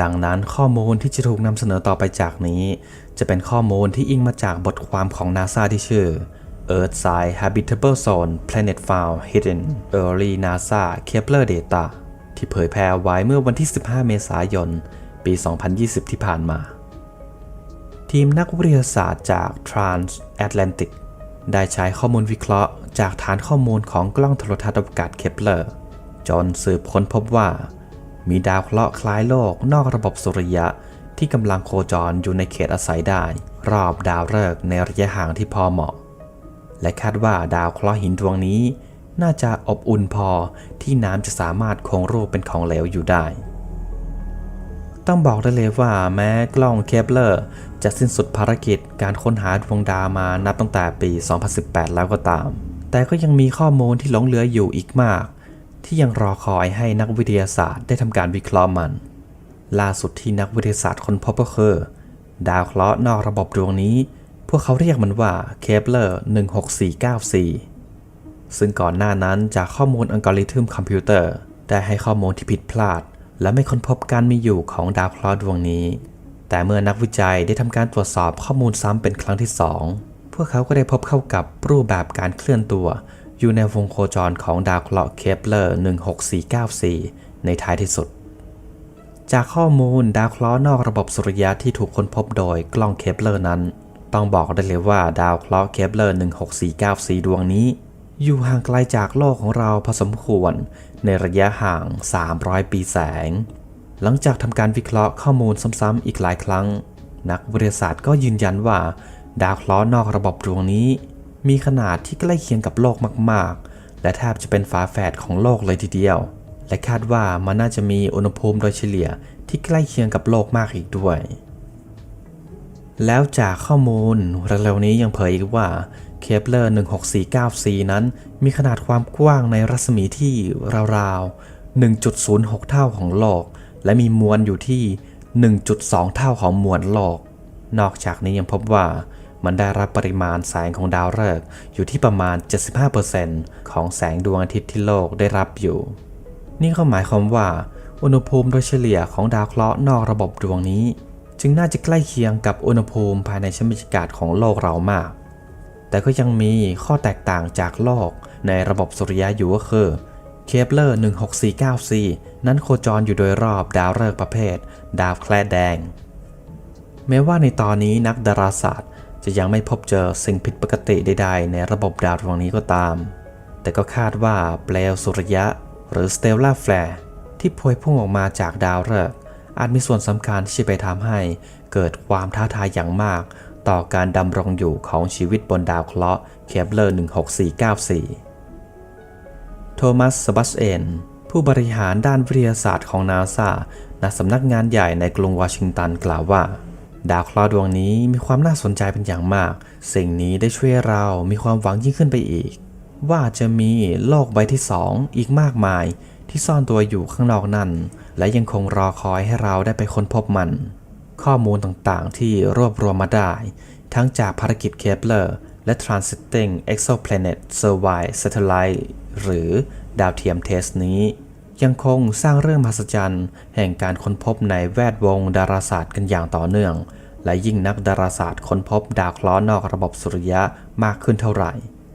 ดังนั้นข้อมูลที่จะถูกนำเสนอต่อไปจากนี้ จะเป็นข้อมูลที่อิงมาจากบทความของ NASA ที่ชื่อ Earth-side Habitable Zone Planet Found Hidden Early NASA Kepler Data ที่เผยแพร่ไว้เมื่อวันที่ 15 เมษายน ปี 2020 ที่ผ่านมา ทีมนักวิทยาศาสตร์จาก Transatlantic ได้ใช้ข้อมูลวิเคราะห์ จากฐานข้อมูลของกล้องโทรทัศน์อวกาศเคปเลอร์จนสืบค้นพบว่า มีดาวเคราะห์คล้ายโลกนอกระบบสุริยะที่กำลังโคจรอยู่ในเขตอาศัยได้ รอบดาวฤกษ์ในระยะห่างที่พอเหมาะ และคาดว่าดาวเคราะห์หินดวงนี้ น่าจะอบอุ่นพอที่น้ำจะสามารถคงรูปเป็นของเหลวอยู่ได้ ต้องบอกได้เลยว่าแม้กล้องเคปเลอร์ จะสิ้นสุดภารกิจการค้นหาดวงดาวมานับตั้งแต่ปี 2018 แล้วก็ตาม แต่ก็ยังมีข้อมูลที่หลงเหลืออยู่อีกมาก ที่ยังรอคอยให้นักวิทยาศาสตร์ได้ทำการวิเคราะห์มัน ล่าสุดที่นักวิทยาศาสตร์ค้นพบก็คือดาวเคราะห์นอกระบบดวงนี้ พวกเขาเรียกมันว่าเคปเลอร์16494 ซึ่งก่อนหน้านั้นจากข้อมูลอัลกอริทึมคอมพิวเตอร์ได้ให้ข้อมูลที่ผิดพลาด และไม่ค้นพบการมีอยู่ของดาวเคราะห์ดวงนี้ แต่เมื่อนักวิจัยได้ทำการตรวจสอบข้อมูลซ้ำเป็นครั้งที่สองพวกเขาก็ได้พบเข้ากับรูปแบบการเคลื่อนตัว อยู่ในวงโคจรของดาวเคราะห์เคปเลอร์ 16494 ในท้ายที่สุด จากข้อมูลดาวเคราะห์นอกระบบสุริยะที่ถูกค้นพบโดยกล้องเคปเลอร์นั้น ต้องบอกได้เลยว่าดาวเคราะห์เคปเลอร์ 16494 ดวงนี้ อยู่ห่างไกลจากโลกของเราพอสมควรในระยะห่าง 300 ปีแสง หลังจากทำการวิเคราะห์ข้อมูลซ้ำๆอีกหลายครั้ง นักวิทยาศาสตร์ก็ยืนยันว่า ดาวเคราะห์นอกระบบดวงนี้ มีขนาดที่ใกล้เคียงกับโลกมาก ๆ และแทบจะเป็นฝาแฝดของโลกเลยทีเดียว และคาดว่ามันน่าจะมีอุณหภูมิโดยเฉลี่ยที่ใกล้เคียงกับโลกมากอีกด้วย แล้วจากข้อมูลเร็วๆนี้ยังเผยอีกว่าเคปเลอร์ 16494 นั้นมีขนาดความกว้างในรัศมีที่ราวๆ 1.06 เท่าของโลก และมีมวลอยู่ที่ 1.2 เท่าของมวลโลก นอกจากนี้ยังพบว่า มันได้รับปริมาณแสงของดาวฤกษ์อยู่ที่ประมาณ 75%ของแสงดวงอาทิตย์ที่โลกได้รับอยู่ นี่ก็หมายความว่า อุณหภูมิโดยเฉลี่ยของดาวเคราะห์นอกระบบดวงนี้ จึงน่าจะใกล้เคียงกับอุณหภูมิภายในชั้นบรรยากาศของโลกเรามาก แต่ก็ยังมีข้อแตกต่างจากโลกในระบบสุริยะอยู่ก็คือเคปเลอร์ 16494นั้นโคจรอยู่โดยรอบดาวฤกษ์ประเภท ดาวแคลดแดง แม้ว่าในตอนนี้นักดาราศาสตร์ จะยังไม่พบเจอสิ่งผิดปกติใดๆ ในระบบดาวดวงนี้ก็ตาม แต่ก็คาดว่าเปลวสุริยะ หรือ stellar flare ที่พวยพุ่งออกมาจากดาวฤกษ์อาจมีส่วนสำคัญที่จะไปทำให้เกิดความท้าทายอย่างมาก ต่อการดำรงอยู่ของชีวิตบนดาวเคราะห์เคปเลอร์ 16494 โทมัส สบัสเอนผู้บริหารด้านวิทยาศาสตร์ของนาซาณสำนักงานใหญ่ในกรุงวอชิงตันกล่าวว่า ดาวเคราะห์ดวงนี้มีความน่าสนใจเป็นอย่างมาก สิ่งนี้ได้ช่วยเรามีความหวังยิ่งขึ้นไปอีก ว่าจะมีโลกใบที่สองอีกมากมาย ที่ซ่อนตัวอยู่ข้างนอกนั่น และยังคงรอคอยให้เราได้ไปค้นพบมัน ข้อมูลต่างๆที่รวบรวมมาได้ ทั้งจากภารกิจเคปเลอร์และ Transiting Exoplanet Survey Satellite หรือดาวเทียมเทสนี้ ยังคงสร้างเรื่องมหัศจรรย์ แห่งการค้นพบในแวดวงดาราศาสตร์กันอย่างต่อเนื่อง และยิ่งนักดาราศาสตร์ค้นพบดาวเคราะห์นอกระบบสุริยะมากขึ้นเท่าไหร่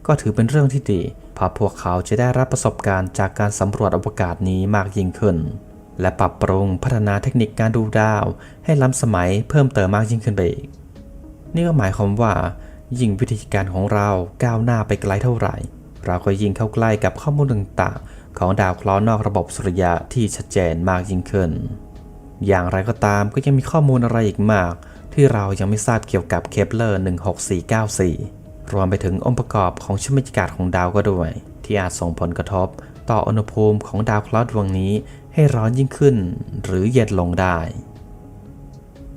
ก็ถือเป็นเรื่องที่ดีเพราะพวกเขาจะได้รับประสบการณ์จากการสำรวจอวกาศนี้มากยิ่งขึ้น และปรับปรุงพัฒนาเทคนิคการดูดาว ให้ล้ำสมัยเพิ่มเติมมากยิ่งขึ้นไปอีก นี่ก็หมายความว่า ยิ่งวิธีการของเราก้าวหน้าไปไกลเท่าไหร่ เราก็ยิ่งเข้าใกล้กับข้อมูลต่างๆ ของดาวเคราะห์นอกระบบสุริยะที่ชัดเจนมากยิ่งขึ้น อย่างไรก็ตามก็ยังมีข้อมูลอะไรอีกมาก ที่เรายังไม่ทราบเกี่ยวกับเคปเลอร์ 16494 รวมไปถึงองค์ประกอบของชั้นบรรยากาศของดาวก็ด้วย ที่อาจส่งผลกระทบ ต่ออุณหภูมิของดาวเคราะห์ดวงนี้ให้ร้อนยิ่งขึ้น หรือเย็นลงได้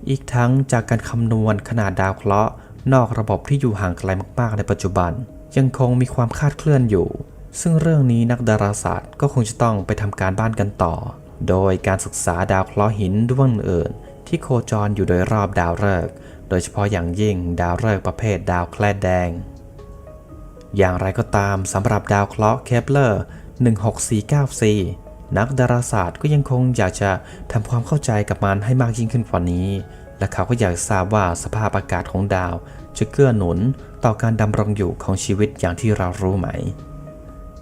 อีกทั้งจากการคำนวณขนาดดาวเคราะห์นอกระบบที่อยู่ห่างไกลมากๆในปัจจุบัน ยังคงมีความคาดเคลื่อนอยู่ ซึ่งเรื่องนี้นักดาราศาสตร์ก็คงจะต้องไปทำการบ้านกันต่อ โดยการศึกษาดาวเคราะห์หินดวงอื่นๆที่โคจรอยู่โดยรอบดาวฤกษ์ โดยเฉพาะอย่างยิ่งดาวฤกษ์ประเภทดาวแคลดแดง อย่างไรก็ตามสำหรับดาวเคราะห์เคปเลอร์ 16494นักดาราศาสตร์ก็ยังคงอยากจะทำความเข้าใจกับมันให้มากยิ่งขึ้นกว่านี้ และเขาก็อยากทราบว่าสภาพอากาศของดาว จะเกื้อหนุนต่อการดำรงอยู่ของชีวิตอย่างที่เรารู้ไหม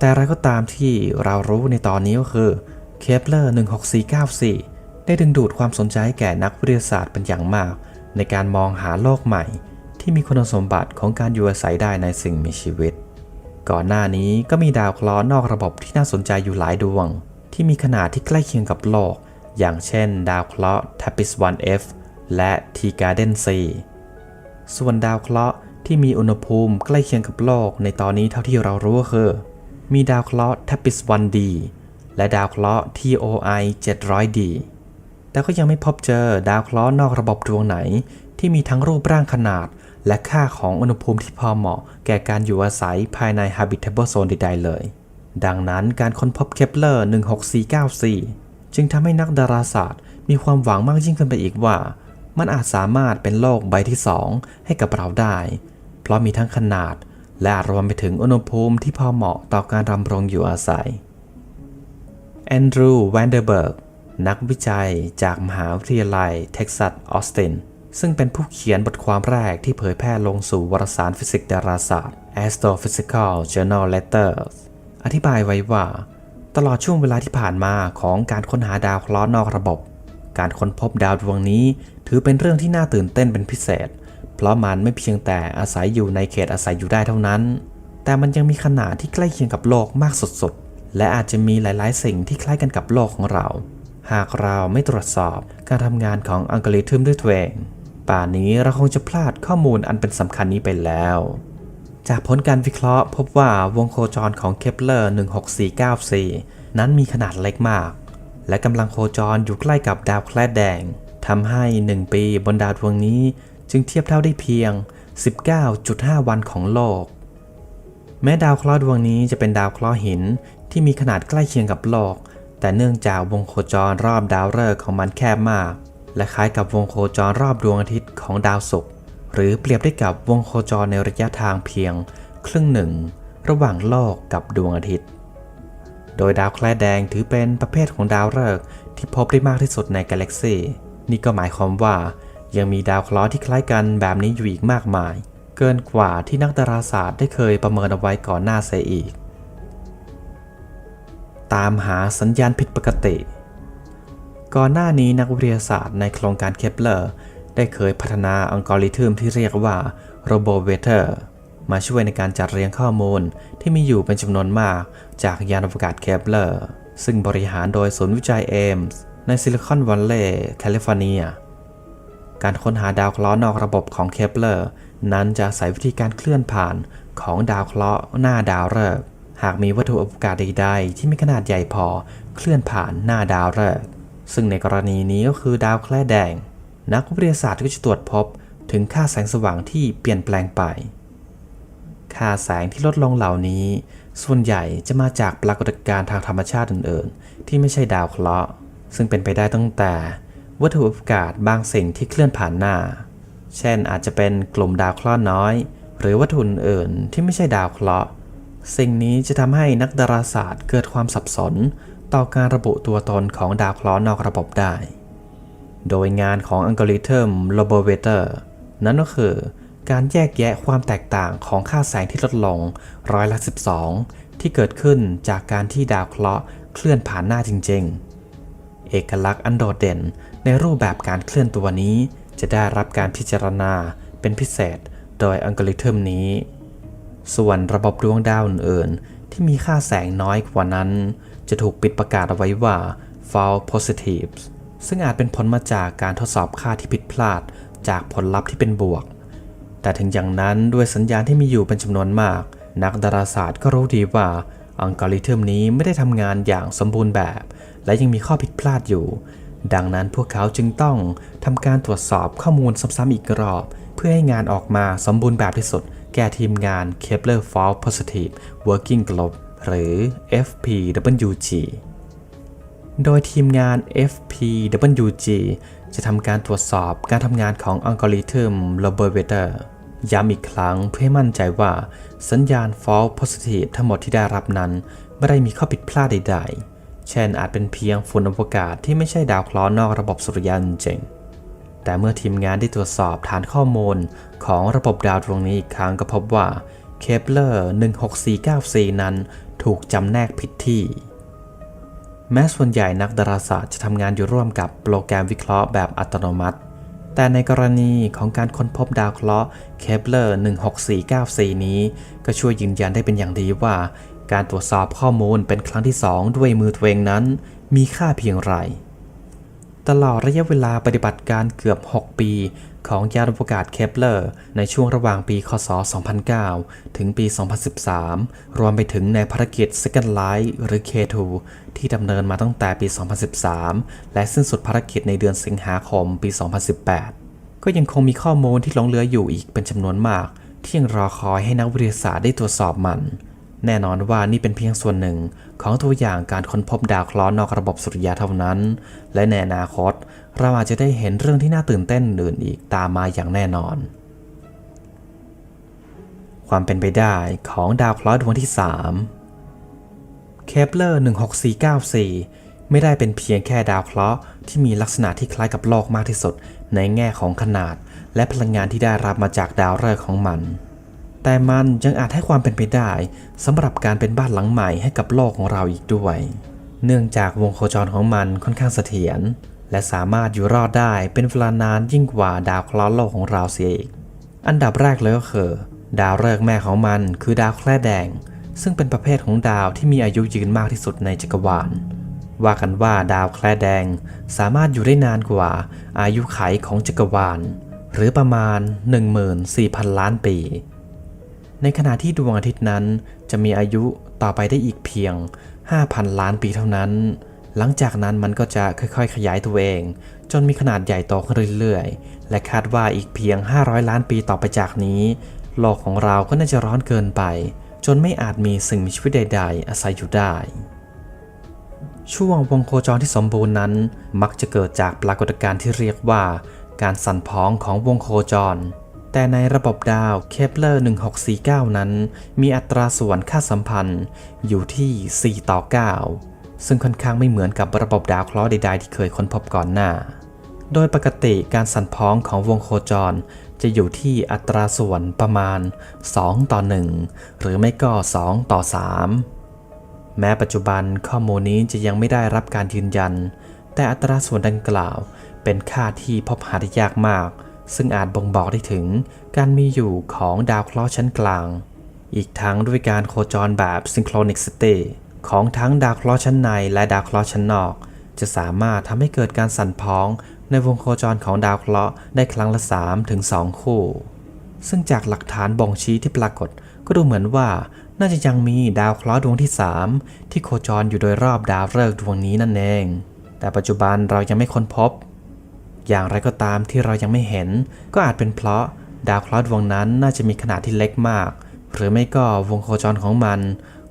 แต่อะไรก็ตามที่เรารู้ในตอนนี้ก็คือเคปเลอร์16494 ได้ดึงดูดความสนใจแก่นักวิทยาศาสตร์เป็นอย่างมาก ในการมองหาโลกใหม่ ที่มีคุณสมบัติของการอยู่อาศัยได้ในสิ่งมีชีวิต ก่อนหน้านี้ก็มีดาวเคราะห์นอกระบบที่น่าสนใจอยู่หลายดวง ที่มีขนาดที่ใกล้เคียงกับโลก อย่างเช่น ดาวเคราะห์ Tapis 1F และ T-Garden C ส่วนดาวเคราะห์ที่มีอุณหภูมิใกล้เคียงกับโลกในตอนนี้เท่าที่เรารู้ก็คือ มีดาวเคราะห์ Tapis 1D และดาวเคราะห์ TOI 700D แต่ก็ยังไม่พบเจอดาวเคราะห์นอกระบบดวงไหน ที่มีทั้งรูปร่างขนาด และค่าของอุณหภูมิที่พอเหมาะ แก่การอยู่อาศัยภายใน habitable zone ใดๆเลย ดังนั้นการค้นพบเคปเลอร์16494 จึงทำให้นักดาราศาสตร์ มีความหวังมากยิ่งขึ้นไปอีกว่า มันอาจสามารถเป็นโลกใบที่2ให้กับเราได้ เพราะมีทั้งขนาด และรวมไปถึงอุณหภูมิที่พอเหมาะต่อการดำรงอยู่อาศัย แอนดรูว์แวนเดอร์เบิร์ก นักวิจัยจากมหาวิทยาลัยเท็กซัสออสติน ซึ่งเป็นผู้เขียนบทความแรกที่เผยแพร่ลงสู่วารสารฟิสิกส์ดาราศาสตร์ Astrophysical Journal Letters อธิบายไว้ว่า ตลอดช่วงเวลาที่ผ่านมาของการค้นหาดาวเคราะห์นอกระบบ การค้นพบดาวดวงนี้ถือเป็นเรื่องที่น่าตื่นเต้นเป็นพิเศษ เพราะมันไม่เพียงแต่อาศัยอยู่ในเขตอาศัยอยู่ได้เท่านั้น แต่มันยังมีขนาดที่ใกล้เคียงกับโลกมากสุดๆ และอาจจะมีหลายๆ สิ่งที่คล้ายกันกับโลกของเรา หากเราไม่ตรวจสอบการทำงานของอัลกอริทึมด้วยตัวเองป่านนี้เราคงจะพลาดข้อมูลอันเป็นสำคัญนี้ไปแล้ว จากผลการวิเคราะห์พบว่าวงโคจรของเคปเลอร์ 16494 นั้นมีขนาดเล็กมาก และกำลังโคจรอยู่ใกล้กับดาวแคลดแดงทำให้ 1 ปีบนดาวดวงนี้ จึงเทียบเท่าได้เพียง 19.5 วันของโลก แม้ดาวเคราะห์ดวงนี้จะเป็นดาวเคราะห์หินที่มีขนาดใกล้เคียงกับโลก แต่เนื่องจากวงโคจรรอบดาวฤกษ์ของมันแคบมาก และคล้ายกับวงโคจรรอบดวงอาทิตย์ของดาวศุกร์หรือเปรียบได้กับวงโคจรในระยะทางเพียง ครึ่งหนึ่ง ระหว่างโลกกับดวงอาทิตย์ โดยดาวแคระแดงถือเป็นประเภทของดาวฤกษ์ที่พบได้มากที่สุดในกาแล็กซีนี่ก็หมายความว่า ยังมีดาวเคราะห์ที่คล้ายกันแบบนี้อยู่อีกมากมาย เกินกว่าที่นักดาราศาสตร์ได้เคยประเมินเอาไว้ก่อนหน้าเสียอีก ตามหาสัญญาณผิดปกติ ก่อนหน้านี้นักวิทยาศาสตร์ในโครงการเคปเลอร์ได้เคยพัฒนาอัลกอริทึมที่เรียกว่า r o b o v a t o r มาช่วยในการจัดเรียงข้อมูลที่มีอยู่เป็นจำนวนมากจากยานอวกาศเคปเลอร์ซึ่งบริหารโดยศูนย์วิจัยเอมส์ในซิลิคอนวัลเลย์แคลิฟอร์เนีย การค้นหาดาวเคราะห์นอกระบบของเคปเลอร์นั้นจะอาศัยวิธีการเคลื่อนผ่านของดาวเคราะห์หน้าดาวฤกษ์หากมีวัตถุอวกาศใดๆ ที่มีขนาดใหญ่พอเคลื่อนผ่านหน้าดาวฤกษ์ซึ่งในกรณีนี้ก็คือดาวแคระแดง นักวิทยาศาสตร์ก็จะตรวจพบถึงค่าแสงสว่างที่เปลี่ยนแปลงไป ค่าแสงที่ลดลงเหล่านี้ ส่วนใหญ่จะมาจากปรากฏการณ์ทางธรรมชาติอื่นๆ ที่ไม่ใช่ดาวเคราะห์ ซึ่งเป็นไปได้ตั้งแต่ วัตถุอวกาศบางสิ่งที่เคลื่อนผ่านหน้า เช่นอาจจะเป็นกลุ่มดาวเคราะห์น้อย หรือวัตถุอื่นที่ไม่ใช่ดาวเคราะห์ สิ่งนี้จะทำให้นักดาราศาสตร์เกิดความสับสน ต่อการระบุตัวตนของดาวเคราะห์นอกระบบได้ โดยงานของอัลกอริทึม r o b o v a t o r นั่นก็คือการแยกแยะความแตกต่างของค่าแสงที่ลดลงร้อยละ 12 ที่เกิดขึ้นจากการที่ดาวเคราะห์เคลื่อนผ่านหน้าจริง ๆ เอกลักษณ์อันโดดเด่น ในรูปแบบการเคลื่อนตัวนี้ จะได้รับการพิจารณาเป็นพิเศษโดยอัลกอริทึมนี้ ส่วนระบบดวงดาวอื่นๆ ที่มีค่าแสงน้อยกว่านั้น จะถูกปิดประกาศเอาไว้ว่า false positives ซึ่งอาจเป็นผลมาจากการทดสอบค่าที่ผิดพลาดจากผลลัพธ์ที่เป็นบวก แต่ถึงอย่างนั้นด้วยสัญญาณที่มีอยู่เป็นจำนวนมาก นักดาราศาสตร์ก็รู้ดีว่าอัลกอริทึมนี้ไม่ได้ทำงานอย่างสมบูรณ์แบบ และยังมีข้อผิดพลาดอยู่ ดังนั้นพวกเขาจึงต้องทำการตรวจสอบข้อมูลซ้ำๆอีกรอบ เพื่อให้งานออกมาสมบูรณ์แบบที่สุด แก่ทีมงาน Kepler False Positive Working Group หรือ FPWG โดยทีมงาน FPWG จะทำการตรวจสอบการทำงานของอัลกอริทึม r o b o v a t o r ย้ำอีกครั้งเพื่อให้มั่นใจว่าสัญญาณ false positive ทั้งหมดที่ได้รับนั้น ไม่ได้มีข้อผิดพลาดใด ๆ เช่นอาจเป็นเพียงฝุ่นอวกาศที่ไม่ใช่ดาวเคราะห์นอกระบบสุริยะจริงแต่เมื่อทีมงานได้ตรวจสอบฐานข้อมูลของระบบดาวดวงนี้อีกครั้งก็พบว่าเคปเลอร์ 16494 นั้นถูกจำแนกผิดที่ แม้ส่วนใหญ่นักดาราศาสตร์จะทำงานอยู่ร่วมกับโปรแกรมวิเคราะห์แบบอัตโนมัติ แต่ในกรณีของการค้นพบดาวเคราะห์เคปเลอร์ 16494 นี้ ก็ช่วยยืนยันได้เป็นอย่างดีว่า การตรวจสอบข้อมูลเป็นครั้งที่ 2 ด้วยมือตัวเองนั้น มีค่าเพียงไร ตลอดระยะเวลาปฏิบัติการเกือบ 6 ปี ของยานอวกาศเคปเลอร์ ในช่วงระหว่างปี คศ 2009 ถึงปี 2013 รวมไปถึงในภารกิจ Second Light หรือ K2 ที่ดำเนินมาตั้งแต่ปี 2013 และสิ้นสุดภารกิจในเดือนสิงหาคมปี 2018 ก็ยังคงมีข้อมูลที่หลงเหลืออยู่อีกเป็นจำนวนมาก ที่ยังรอคอยให้นักวิทยาศาสตร์ได้ตรวจสอบมัน แน่นอนว่านี่เป็นเพียงส่วนหนึ่งของตัวอย่างการค้นพบดาวเคราะห์นอกระบบสุริยะเท่านั้น และในอนาคต เราอาจจะได้เห็นเรื่องที่น่าตื่นเต้นอื่นอีกตามมาอย่างแน่นอน ความเป็นไปได้ของดาวเคราะห์ดวงที่ 3 เคปเลอร์ 16494 ไม่ได้เป็นเพียงแค่ดาวเคราะห์ที่มีลักษณะที่คล้ายกับโลกมากที่สุดในแง่ของขนาด และพลังงานที่ได้รับมาจากดาวฤกษ์ของมัน แต่มันยังอาจให้ความเป็นไปได้สำหรับการเป็นบ้านหลังใหม่ให้กับโลกของเราอีกด้วย เนื่องจากวงโคจรของมันค่อนข้างเสถียรและสามารถอยู่รอดได้เป็นเวลานานยิ่งกว่าดาวเคราะห์โลกของเราเสียอีก อันดับแรกเลยก็คือ ดาวฤกษ์แม่ของมันคือดาวแคร่แดง ซึ่งเป็นประเภทของดาวที่มีอายุยืนมากที่สุดในจักรวาล ว่ากันว่าดาวแคร่แดงสามารถอยู่ได้นานกว่าอายุไขของจักรวาล หรือประมาณ 14,000 ล้านปี ในขณะที่ดวงอาทิตย์นั้นจะมีอายุต่อไปได้อีกเพียง 5,000 ล้านปีเท่านั้น หลังจากนั้นมันก็จะค่อยๆ ขยายตัวเอง จนมีขนาดใหญ่โตขึ้นเรื่อยๆ และคาดว่าอีกเพียง 500 ล้านปีต่อไปจากนี้ โลกของเราก็น่าจะร้อนเกินไป จนไม่อาจมีสิ่งมีชีวิตใด ๆ อาศัยอยู่ได้ ช่วงวงโคจรที่สมบูรณ์นั้น มักจะเกิดจากปรากฏการณ์ที่เรียกว่า การสั่นพ้องของวงโคจร แต่ในระบบดาวเคปเลอร์ 1649 นั้น มีอัตราส่วนค่าสัมพันธ์อยู่ที่ 4 ต่อ 9 ซึ่งค่อนข้างไม่เหมือนกับระบบดาวเคราะห์ใดๆที่เคยค้นพบก่อนหน้า โดยปกติการสั่นพ้องของวงโคจร จะอยู่ที่อัตราส่วนประมาณ 2 ต่อ 1 หรือไม่ก็ 2 ต่อ 3 แม้ปัจจุบันข้อมูลนี้จะยังไม่ได้รับการยืนยัน แต่อัตราส่วนดังกล่าวเป็นค่าที่พบหาได้ยากมาก ซึ่งอาจบ่งบอกได้ถึงการมีอยู่ของดาวเคราะห์ชั้นกลาง อีกทั้งด้วยการโคจรแบบ synchronicity ของทั้งดาวเคราะห์ชั้นในและดาวเคราะห์ชั้นนอก จะสามารถทำให้เกิดการสั่นพ้องในวงโคจรของดาวเคราะห์ได้ครั้งละ3ถึง2คู่ ซึ่งจากหลักฐานบ่งชี้ที่ปรากฏก็ดูเหมือนว่าน่าจะยังมีดาวเคราะห์ดวงที่ 3 ที่โคจรอยู่โดยรอบดาวฤกษ์ดวงนี้นั่นเอง แต่ปัจจุบันเรายังไม่ค้นพบ อย่างไรก็ตามที่เรายังไม่เห็น ก็อาจเป็นเพราะดาวเคราะห์ดวงนั้นน่าจะมีขนาดที่เล็กมาก หรือไม่ก็วงโคจรของมัน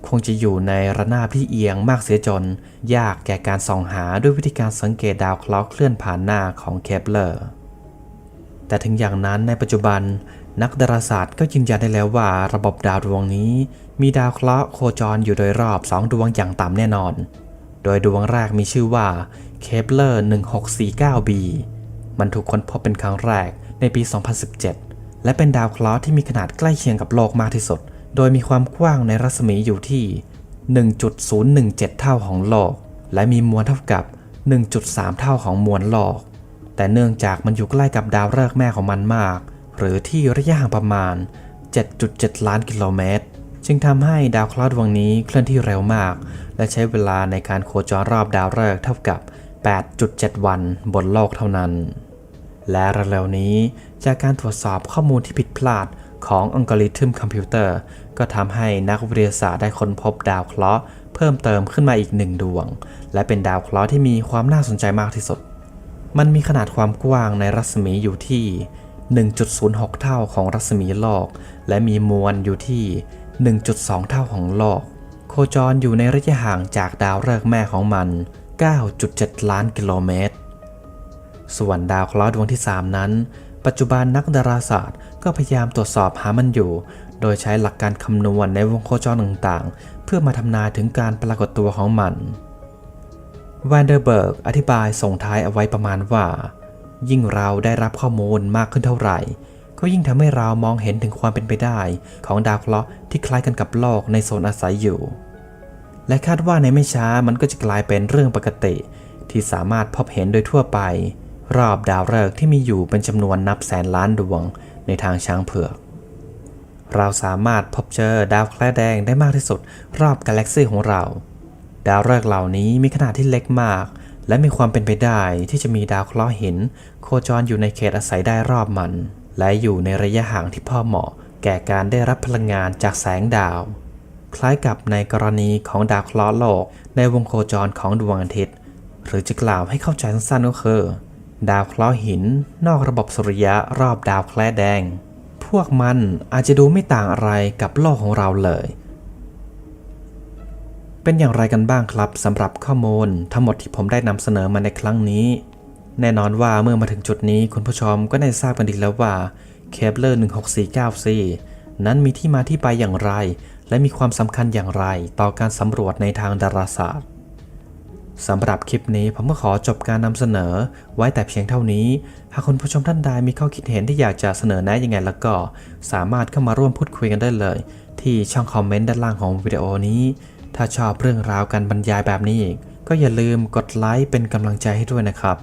คงจะอยู่ในระนาบที่เอียงมากเสียจน ยากแก่การส่องหาด้วยวิธีการสังเกตดาวเคราะห์เคลื่อนผ่านหน้าของเคปเลอร์แต่ถึงอย่างนั้นในปัจจุบัน นักดาราศาสตร์ก็ยืนยันได้แล้วว่าระบบดาวดวงนี้ มีดาวเคราะห์โคจรอยู่โดยรอบ2ดวงอย่างต่ำแน่นอน โดยดวงแรกมีชื่อว่าเคปเลอร์ 1649b มันถูกค้นพบเป็นครั้งแรกในปี 2017 และเป็นดาวเคราะห์ที่มีขนาดใกล้เคียงกับโลกมากที่สุด โดยมีความกว้างในรัศมีอยู่ที่ 1.017 เท่าของโลก และมีมวลเท่ากับ 1.3 เท่าของมวลโลก แต่เนื่องจากมันอยู่ใกล้กับดาวฤกษ์แม่ของมันมาก หรือที่ระยะห่างประมาณ 7.7 ล้านกิโลเมตร จึงทำให้ดาวเคราะห์ดวงนี้เคลื่อนที่เร็วมาก และใช้เวลาในการโคจรรอบดาวฤกษ์เท่ากับ 8.7 วันบนโลกเท่านั้น และเร็วๆนี้ จากการตรวจสอบข้อมูลที่ผิดพลาดของอัลกอริทึมคอมพิวเตอร์ ก็ทำให้นักวิทยาศาสตร์ได้ค้นพบดาวเคราะห์เพิ่มเติมขึ้นมาอีกหนึ่งดวง และเป็นดาวเคราะห์ที่มีความน่าสนใจมากที่สุด มันมีขนาดความกว้างในรัศมีอยู่ที่ 1.06 เท่าของรัศมีโลก และมีมวลอยู่ที่ 1.2 เท่าของโลก โคจรอยู่ในระยะห่างจากดาวฤกษ์แม่ของมัน 9.7 ล้านกิโลเมตร ส่วนดาวเคราะห์ดวงที่ 3 นั้น ปัจจุบันนักดาราศาสตร์ก็พยายามตรวจสอบหามันอยู่ โดยใช้หลักการคำนวณในวงโคจรต่างๆ เพื่อมาทำนายถึงการปรากฏตัวของมันแวนเดอร์เบิร์กอธิบายส่งท้ายเอาไว้ประมาณว่า ยิ่งเราได้รับข้อมูลมากขึ้นเท่าไหร่ ก็ยิ่งทำให้เรามองเห็นถึงความเป็นไปได้ ของดาวเคราะห์ที่คล้ายกันกับโลกในโซนอาศัยอยู่ และคาดว่าในไม่ช้ามันก็จะกลายเป็นเรื่องปกติ ที่สามารถพบเห็นโดยทั่วไป รอบดาวฤกษ์ที่มีอยู่เป็นจำนวนนับแสนล้านดวงในทางช้างเผือก เราสามารถพบเจอดาวแคระแดงได้มากที่สุดรอบกาแล็กซีของเรา ดาวฤกษ์เหล่านี้มีขนาดที่เล็กมาก และมีความเป็นไปได้ที่จะมีดาวเคราะห์หิน โคจรอยู่ในเขตอาศัยได้รอบมัน และอยู่ในระยะห่างที่พอเหมาะ แก่การได้รับพลังงานจากแสงดาว คล้ายกับในกรณีของดาวเคราะห์โลก ในวงโคจรของดวงอาทิตย์ หรือจะกล่าวให้เข้าใจสั้นๆก็คือ ดาวเคราะห์หิน นอกระบบสุริยะรอบดาวแคระแดง พวกมันอาจจะดูไม่ต่างอะไรกับโลกของเราเลย เป็นอย่างไรกันบ้างครับสำหรับข้อมูลทั้งหมดที่ผมได้นำเสนอมาในครั้งนี้ แน่นอนว่าเมื่อมาถึงจุดนี้คุณผู้ชมก็ได้ทราบกันดีแล้วว่าเคปเลอร์ 1649c นั้นมีที่มาที่ไปอย่างไร และมีความสำคัญอย่างไรต่อการสำรวจในทางดาราศาสตร์ สำหรับคลิปนี้ผมก็ขอจบการนำเสนอ ไว้แต่เพียงเท่านี้ หากคุณผู้ชมท่านใดมีข้อคิดเห็นที่อยากจะเสนอแนะยังไงแล้วก็ สามารถเข้ามาร่วมพูดคุยกันได้เลย ที่ช่องคอมเมนต์ด้านล่างของวิดีโอนี้ ถ้าชอบเรื่องราวการบรรยายแบบนี้อีกก็อย่าลืมกดไลค์เป็นกำลังใจให้ด้วยนะครับ